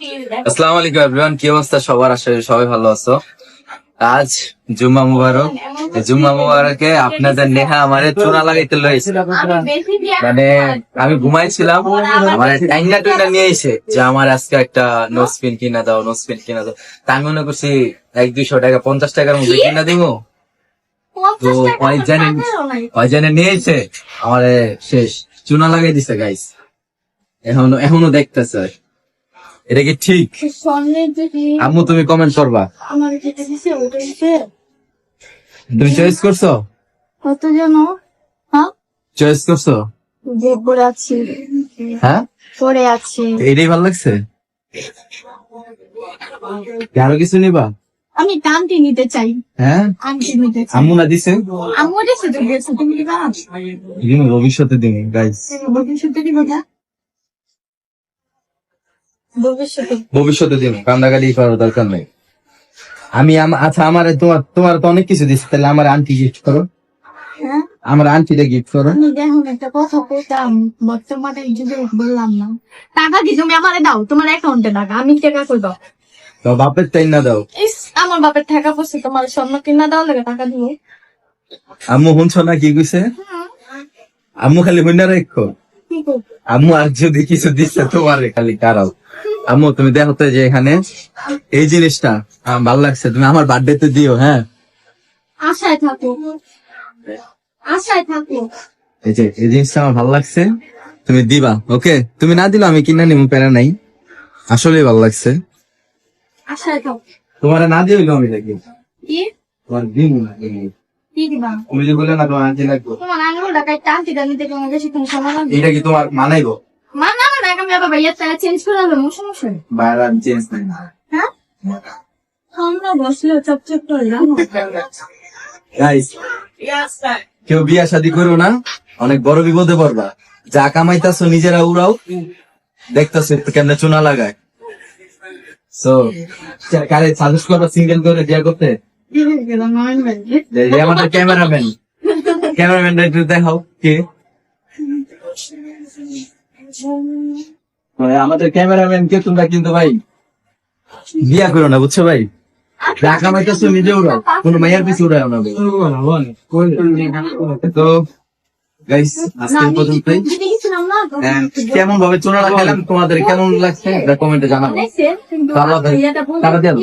আসসালামু আলাইকুম এভরিওয়ান কি অবস্থা? সবার আশা করি সবাই ভালো আছো। আজ জুম্মা মুবারক। জুম্মা মুবারকে আপনাদের নেহা আমারে চোরা লাগাইতে লইছে মানে আমি ঘুমাইছিলাম আমার টাইনা টুইনা নিয়ে এসে যে আমার আজকে একটা নোসপিন কিনা দাও নোসপিন কিনা দাও। তা আমি মনে করছি এক দুইশো টাকা পঞ্চাশ টাকার মধ্যে কিনা দিব তো ওই জানে ওই জানে নিয়েছে আমার শেষ চুনা লাগাই দিছে গাইস এখনও এখনও দেখতেছে। এটা কি ঠিক? আম্মু তুমি কমেন্ট করবা। তুমি চয়েস করছ? কত যেন? হ্যাঁ? চয়েস করছ? যে আছি। হ্যাঁ? পড়ে আছি। এটাই ভালো লাগছে? আরও কিছু নিবা? আমি নিতে চাই। হ্যাঁ? আংটি নিতে চাই। আম্মু না দিছে? গেছে তুমি জানো ভবিষ্যতে দিন গাইস ভবিষ্যতে ভবিষ্যতে। দিন কান্দাকাটি করার দরকার নেই। আমি আচ্ছা আমার তোমার তোমার তো অনেক কিছু দিচ্ছে তাহলে আমার আন্টি গিফট করো। হ্যাঁ? আমার আন্টিটা গিফট করো। আমি দেখুন একটা কথা বলতাম বর্তমানে এই যুগে বললাম না। টাকা কি তুমি আমারে দাও তোমার অ্যাকাউন্টে টাকা আমি টাকা কই দাও তো বাপের টাইম না দাও। ইস আমার বাপের টাকা পড়ছে তোমার স্বর্ণ কিনা দাও লাগে টাকা দিব। আম্মু শুনছো না কি কইছে? আম্মু খালি হইনা রাখো আম্মু আর যদি কিছু দিচ্ছে তোমারে খালি কারাও আম্মু তুমি দেখো তো যে এখানে। এই জিনিসটা ভালো লাগছে। তুমি আমার বার্থডে তে দিও হ্যাঁ? আশায় থাকো। আশায় থাকো। এই যে এই জিনিসটা আমার ভালো লাগছে। তুমি দিবা ওকে? তুমি না দিলে আমি কিনা নিমু প্যারা নাই। আসলেই ভালো লাগছে। আশায় থাকো। তোমার না হইল আমি কি? তোমার দিব। না তুমি যে বললে না তোমার আনতে লাগবে। তোমার আঙুল টাকায় টানতে টানতে তোমার বেশি তুমি সময় এটা কি তোমার মানাইবো? মা না না আমি চেঞ্জ করে আলো সমস্যা। বাইরে চেঞ্জ নাই হ্যাঁ? আমরা বসলে চপচপ করে জানো গাইস কেউ বিয়া শাদি করো না অনেক বড় বিপদে পড়বা। যা কামাইতাছো নিজেরা উড়াও। দেখতেছো কেমনে চুনা লাগায়। সো কারে সাজেস্ট করবা সিঙ্গেল করে বিয়া করতে? আমাদের ক্যামেরাম্যান ক্যামেরাম্যান একটু দেখাও কে? ভাই, আমাদের ক্যামেরাম্যান কে তোমরা কিন্তু ভাই? বিয়া করো না বুঝছ ভাই? যা কামাইতেছো নিজে উড়াও। কোনো মাইয়ার পিছু উড়াও না ভাই। তো গাইস আজকে পর্যন্তই। কেমন ভাবে চোরা লাগালাম তোমাদের কেমন লাগছে কমেন্টে জানাব? তারা তারা দেয়।